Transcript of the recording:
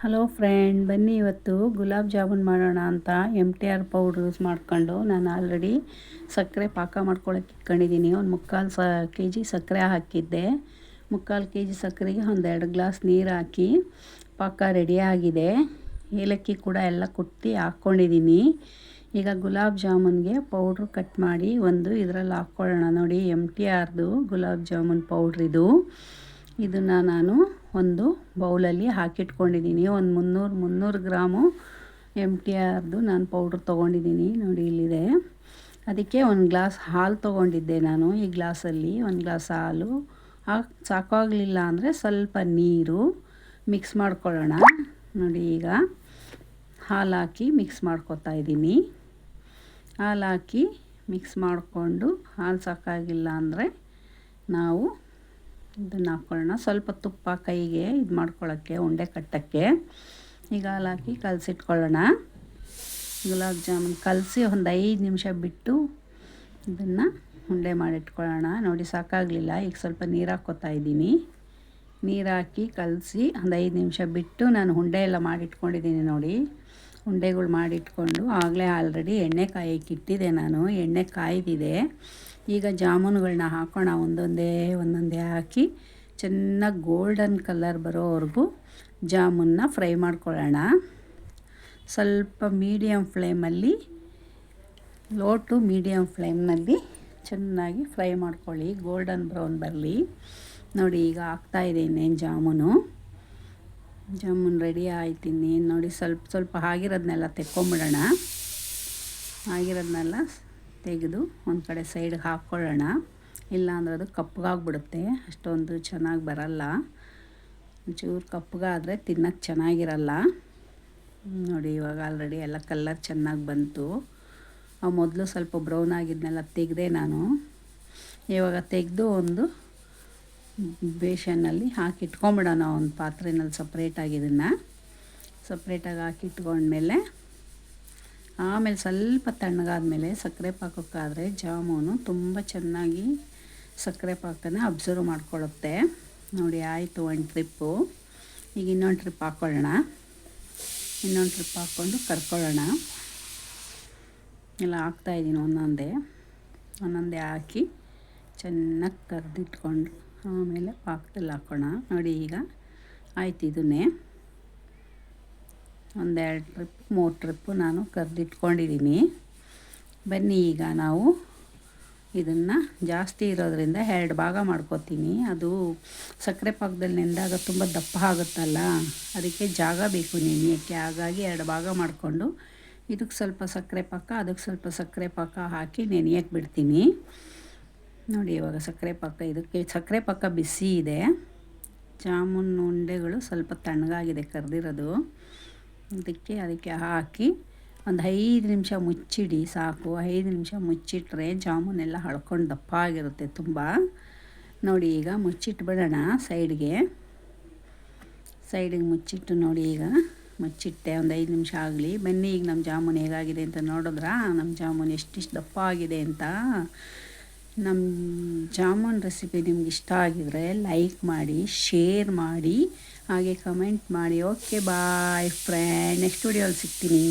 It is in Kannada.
ಹಲೋ ಫ್ರೆಂಡ್, ಬನ್ನಿ ಇವತ್ತು ಗುಲಾಬ್ ಜಾಮೂನ್ ಮಾಡೋಣ ಅಂತ M T R powder use ಮಾಡ್ಕೊಂಡು ನಾನು ಆಲ್ರೆಡಿ ಸಕ್ಕರೆ ಪಾಕ ಮಾಡ್ಕೊಳಕ್ಕೆ ಇಟ್ಕೊಂಡಿದ್ದೀನಿ. ಒಂದು ಮುಕ್ಕಾಲು ಸ ಕೆ ಜಿ ಸಕ್ಕರೆ ಹಾಕಿದ್ದೆ. ಮುಕ್ಕಾಲು ಕೆ ಜಿ ಸಕ್ಕರೆಗೆ ಒಂದೆರಡು ಗ್ಲಾಸ್ ನೀರು ಹಾಕಿ ಪಾಕ ರೆಡಿಯಾಗಿದೆ ಏಲಕ್ಕಿ ಕೂಡ ಎಲ್ಲ ಕುಟ್ಟಿ ಹಾಕ್ಕೊಂಡಿದ್ದೀನಿ ಈಗ ಗುಲಾಬ್ ಜಾಮೂನ್ಗೆ ಪೌಡ್ರು ಕಟ್ ಮಾಡಿ ಒಂದು ಇದರಲ್ಲಿ ಹಾಕ್ಕೊಳ್ಳೋಣ ನೋಡಿ ಎಂ ಟಿ ಆರ್ದು ಗುಲಾಬ್ ಜಾಮೂನ್ ಪೌಡ್ರಿದು ಇದನ್ನು ನಾನು ಒಂದು ಬೌಲಲ್ಲಿ ಹಾಕಿಟ್ಕೊಂಡಿದ್ದೀನಿ. ಒಂದು ಮುನ್ನೂರು ಮುನ್ನೂರು ಗ್ರಾಮು ಎಂ ಟಿ ಆರ್ದು ನಾನು ಪೌಡ್ರ್ ತೊಗೊಂಡಿದ್ದೀನಿ. ನೋಡಿ ಇಲ್ಲಿದೆ. ಅದಕ್ಕೆ ಒಂದು ಗ್ಲಾಸ್ ಹಾಲು ತೊಗೊಂಡಿದ್ದೆ ನಾನು ಈ ಗ್ಲಾಸಲ್ಲಿ. ಒಂದು ಗ್ಲಾಸ್ ಹಾಲು. ಸಾಕಾಗಲಿಲ್ಲ ಅಂದರೆ ಸ್ವಲ್ಪ ನೀರು ಮಿಕ್ಸ್ ಮಾಡ್ಕೊಳ್ಳೋಣ. ನೋಡಿ ಈಗ ಹಾಲು ಹಾಕಿ ಮಿಕ್ಸ್ ಮಾಡ್ಕೊತಾ ಇದ್ದೀನಿ. ಹಾಲು ಹಾಕಿ ಮಿಕ್ಸ್ ಮಾಡಿಕೊಂಡು ಹಾಲು ಸಾಕಾಗಿಲ್ಲ ಅಂದರೆ ನಾವು ಇದನ್ನು ಹಾಕ್ಕೊಳ್ಳೋಣ ಸ್ವಲ್ಪ ತುಪ್ಪ ಕೈಗೆ ಇದು ಮಾಡ್ಕೊಳ್ಳೋಕ್ಕೆ ಉಂಡೆ ಕಟ್ಟೋಕ್ಕೆ. ಈಗ ಹಾಕಿ ಕಲಸಿಟ್ಕೊಳ್ಳೋಣ. ಗುಲಾಬ್ ಜಾಮೂನ್ ಕಲಸಿ ಒಂದು ಐದು ನಿಮಿಷ ಬಿಟ್ಟು ಇದನ್ನು ಉಂಡೆ ಮಾಡಿಟ್ಕೊಳ್ಳೋಣ. ನೋಡಿ ಸಾಕಾಗಲಿಲ್ಲ, ಈಗ ಸ್ವಲ್ಪ ನೀರು ಹಾಕ್ಕೋತಾ ಇದ್ದೀನಿ. ನೀರು ಹಾಕಿ ಕಲಸಿ ಒಂದು ಐದು ನಿಮಿಷ ಬಿಟ್ಟು ನಾನು ಉಂಡೆ ಎಲ್ಲ ಮಾಡಿಟ್ಕೊಂಡಿದ್ದೀನಿ ನೋಡಿ. ಉಂಡೆಗಳು ಮಾಡಿಟ್ಕೊಂಡು ಆಗಲೇ ಆಲ್ರೆಡಿ ಎಣ್ಣೆ ಕಾಯಕ್ಕೆ ಇಟ್ಟಿದ್ದೆ ನಾನು. ಎಣ್ಣೆ ಕಾಯ್ದಿದೆ. ಈಗ ಜಾಮೂನುಗಳನ್ನ ಹಾಕೋಣ, ಒಂದೊಂದೇ ಒಂದೊಂದೇ ಹಾಕಿ ಚೆನ್ನಾಗಿ ಗೋಲ್ಡನ್ ಕಲರ್ ಬರೋವರೆಗೂ ಜಾಮೂನ್ನ ಫ್ರೈ ಮಾಡ್ಕೊಳ್ಳೋಣ. ಸ್ವಲ್ಪ ಮೀಡಿಯಮ್ ಫ್ಲೇಮಲ್ಲಿ ಲೋ ಟು ಮೀಡಿಯಮ್ ಫ್ಲೇಮ್ನಲ್ಲಿ ಚೆನ್ನಾಗಿ ಫ್ರೈ ಮಾಡ್ಕೊಳ್ಳಿ ಗೋಲ್ಡನ್ ಬ್ರೌನ್ ಬರಲಿ. ನೋಡಿ, ಈಗ ಆಗ್ತಾಯಿದೆ ಇನ್ನೇನು ಜಾಮೂನು. ಜಾಮೂನ್ ರೆಡಿ ಆಯ್ತೀನಿ ನೋಡಿ, ಸ್ವಲ್ಪ ಸ್ವಲ್ಪ ಆಗಿರೋದನ್ನೆಲ್ಲ ತೆಕ್ಕೊಂಬಿಡೋಣ. ಆಗಿರೋದನ್ನೆಲ್ಲ ತೆಗೆದು ಒಂದು ಕಡೆ ಸೈಡ್ಗೆ ಹಾಕ್ಕೊಳ್ಳೋಣ ಇಲ್ಲಾಂದ್ರೆ ಅದು ಕಪ್ಪಗಾಗ್ಬಿಡುತ್ತೆ. ಅಷ್ಟೊಂದು ಚೆನ್ನಾಗಿ ಬರಲ್ಲ. ಒಂಚೂರು ಕಪ್ಪಗಾದರೆ ತಿನ್ನೋಕ್ಕೆ ಚೆನ್ನಾಗಿರಲ್ಲ. ನೋಡಿ, ಇವಾಗ ಆಲ್ರೆಡಿ ಎಲ್ಲ ಕಲ್ಲರ್ ಚೆನ್ನಾಗಿ ಬಂತು. ಆ ಮೊದಲು ಸ್ವಲ್ಪ ಬ್ರೌನ್ ಆಗಿದ್ನೆಲ್ಲ ತೆಗೆದೆ ನಾನು. ಇವಾಗ ತೆಗೆದು ಒಂದು ಬೇಷನ್ನಲ್ಲಿ ಹಾಕಿಟ್ಕೊಂಬಿಡೋಣ ಒಂದು ಪಾತ್ರೆನಲ್ಲಿ ಸಪ್ರೇಟಾಗಿ ಇದನ್ನು. ಸಪ್ರೇಟಾಗಿ ಹಾಕಿ ಇಟ್ಕೊಂಡ್ಮೇಲೆ ಆಮೇಲೆ ಸ್ವಲ್ಪ ತಣ್ಣಗಾದ್ಮೇಲೆ ಸಕ್ಕರೆ ಪಾಕಕ್ಕಾದರೆ ಜಾಮೂನು ತುಂಬ ಚೆನ್ನಾಗಿ ಸಕ್ಕರೆ ಪಾಕನ ಅಬ್ಸರ್ವ್ ಮಾಡ್ಕೊಳ್ಳುತ್ತೆ. ನೋಡಿ, ಆಯಿತು ಒಂದು ಟ್ರಿಪ್ಪು ಈಗ ಇನ್ನೊಂದು ಟ್ರಿಪ್ ಹಾಕ್ಕೊಳ್ಳೋಣ ಇನ್ನೊಂದು ಟ್ರಿಪ್ ಹಾಕ್ಕೊಂಡು ಕರ್ಕೊಳ್ಳೋಣ. ಎಲ್ಲ ಹಾಕ್ತಾಯಿದ್ದೀನಿ ಒಂದೊಂದೇ. ಒಂದೊಂದೇ ಹಾಕಿ ಚೆನ್ನಾಗಿ ಕರೆದಿಟ್ಕೊಂಡು ಆಮೇಲೆ ಪಾಕದಲ್ಲಿ ಹಾಕೋಣ. ನೋಡಿ, ಈಗ ಆಯ್ತು ಇದನ್ನೇ. ಒಂದೆರಡು ಟ್ರಿಪ್ ಮೂರು ಟ್ರಿಪ್ಪು ನಾನು ಕರೆದಿಟ್ಕೊಂಡಿದ್ದೀನಿ. ಬನ್ನಿ ಈಗ ನಾವು ಇದನ್ನು ಜಾಸ್ತಿ ಇರೋದರಿಂದ ಎರಡು ಭಾಗ ಮಾಡ್ಕೋತೀನಿ. ಅದು ಸಕ್ಕರೆ ಪಾಕದಲ್ಲಿ ನೆಂದಾಗ ತುಂಬ ದಪ್ಪ ಆಗುತ್ತಲ್ಲ, ಅದಕ್ಕೆ ಜಾಗ ಬೇಕು ನೆನೆಯೋಕ್ಕೆ. ಹಾಗಾಗಿ ಎರಡು ಭಾಗ ಮಾಡಿಕೊಂಡು ಇದಕ್ಕೆ ಸ್ವಲ್ಪ ಸಕ್ಕರೆ ಪಾಕ, ಅದಕ್ಕೆ ಸ್ವಲ್ಪ ಸಕ್ಕರೆ ಪಾಕ ಹಾಕಿ ನೆನೆಯಕ್ಕೆ ಬಿಡ್ತೀನಿ. ನೋಡಿ ಇವಾಗ ಸಕ್ಕರೆ ಪಾಕ, ಇದಕ್ಕೆ ಸಕ್ಕರೆ ಪಾಕ ಬಿಸಿ ಇದೆ. ಜಾಮೂನ್ ಉಂಡೆಗಳು ಸ್ವಲ್ಪ ತಣ್ಣಗಾಗಿದೆ ಕರೆದಿರೋದು. ಅದಕ್ಕೆ ಅದಕ್ಕೆ ಹಾಕಿ ಒಂದು ಐದು ನಿಮಿಷ ಮುಚ್ಚಿಡಿ ಸಾಕು. ಐದು ನಿಮಿಷ ಮುಚ್ಚಿಟ್ರೆ ಜಾಮೂನೆಲ್ಲ ಹಳ್ಕೊಂಡು ದಪ್ಪ ಆಗಿರುತ್ತೆ ತುಂಬ. ನೋಡಿ ಈಗ ಮುಚ್ಚಿಟ್ಬಿಡೋಣ ಸೈಡ್ಗೆ. ಸೈಡಿಗೆ ಮುಚ್ಚಿಟ್ಟು ನೋಡಿ ಈಗ ಮುಚ್ಚಿಟ್ಟೆ. ಒಂದು ಐದು ನಿಮಿಷ ಆಗಲಿ. ಬನ್ನಿ ಈಗ ನಮ್ಮ ಜಾಮೂನ್ ಹೇಗಾಗಿದೆ ಅಂತ ನೋಡಿದ್ರಾ? ನಮ್ಮ ಜಾಮೂನ್ ಎಷ್ಟಿಷ್ಟು ದಪ್ಪ ಆಗಿದೆ ಅಂತ. ನಮ್ಮ ಜಾಮೂನ್ ರೆಸಿಪಿ ನಿಮ್ಗೆ ಇಷ್ಟ ಆಗಿದರೆ ಲೈಕ್ ಮಾಡಿ ಶೇರ್ ಮಾಡಿ. ಹಾಗೆ ಕಮೆಂಟ್ ಮಾಡಿ. ಓಕೆ ಬಾಯ್ ಫ್ರೆಂಡ್ ನೆಕ್ಸ್ಟ್ ವಿಡಿಯೋಲಿ ಸಿಗ್ತೀನಿ.